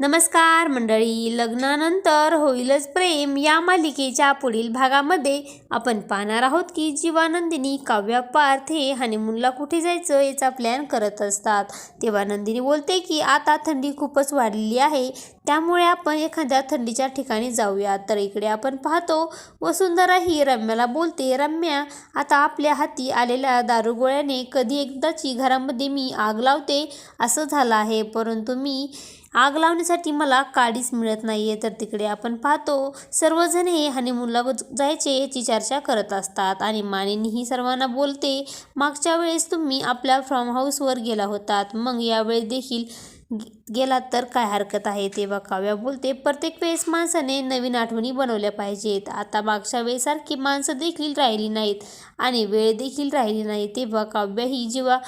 नमस्कार मंडळी लग्नानंतर होईलच प्रेम. या मालिकेच्या पुढील भागामध्ये आपण पाहणार आहोत की जीवानंदिनी काव्या पार्थ हे हनीमूनला कुठे जायचं याचा प्लॅन करत असतात. तेव्हा नंदिनी बोलते की आता थंडी खूपच वाढलेली आहे त्यामुळे आपण एखाद्या थंडीच्या ठिकाणी जाऊया. तर इकडे आपण पाहतो वसुंधरा ही रम्याला बोलते रम्या आता आपल्या हाती आलेल्या दारुगोळ्याने कधी एकदाची घरामध्ये मी आग लावते? असं झालं आहे परंतु मी आग लावण्यासाठी मला काडीच मिळत नाही आहे तर तिकडे आपण पाहतो सर्वजण हे हनीमूनला जायचे याची चर्चा करत असतात आणि मानिनी ही सर्वांना बोलते मागच्या वेळेस तुम्ही आपल्या फार्म हाऊसवर गेला होतात. मग यावेळेस देखील गेला गेलात तर काय हरकत आहे तेव्हा काव्या बोलते. प्रत्येक वेळेस माणसाने नवीन आठवणी बनवल्या पाहिजेत. आता मागच्या वेळेसारखी माणसं देखील राहिली नाहीत आणि वेळ देखील राहिली नाही. तेव्हा काव्य ही जेव्हा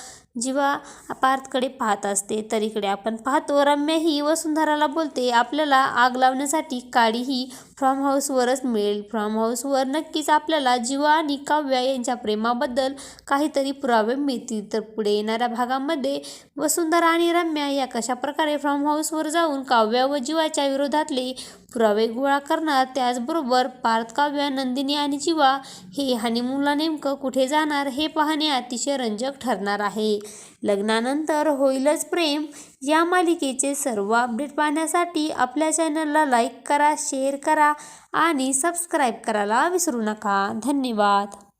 जेव्हा पार्थकडे पाहत असते. तर इकडे आपण पाहतो रम्या ही वसुंधराला बोलते आपल्याला आग लावण्यासाठी काळीही फार्म हाऊसवरच मिळेल. फार्म हाऊसवर नक्कीच आपल्याला जीवा आणि काव्या यांच्या प्रेमाबद्दल काहीतरी पुरावे मिळतील. तर पुढे येणाऱ्या भागामध्ये वसुंधरा आणि रम्या या कशा प्रकारे फार्म हाऊसवर जाऊन काव्या व जीवाच्या विरोधातले पुरावे गोळा करणार त्याचबरोबर पार्थ काव्या नंदिनी आणि जीवा हे हानिमूनला नेमकं कुठे जाणार हे पाहणे अतिशय रंजक ठरणार आहे. लग्नानंतर होईलच प्रेम. या मालिकेचे सर्व अपडेट पाहण्यासाठी आपल्या चॅनलला लाईक करा शेअर करा आणि सबस्क्राईब करायला विसरू नका. धन्यवाद.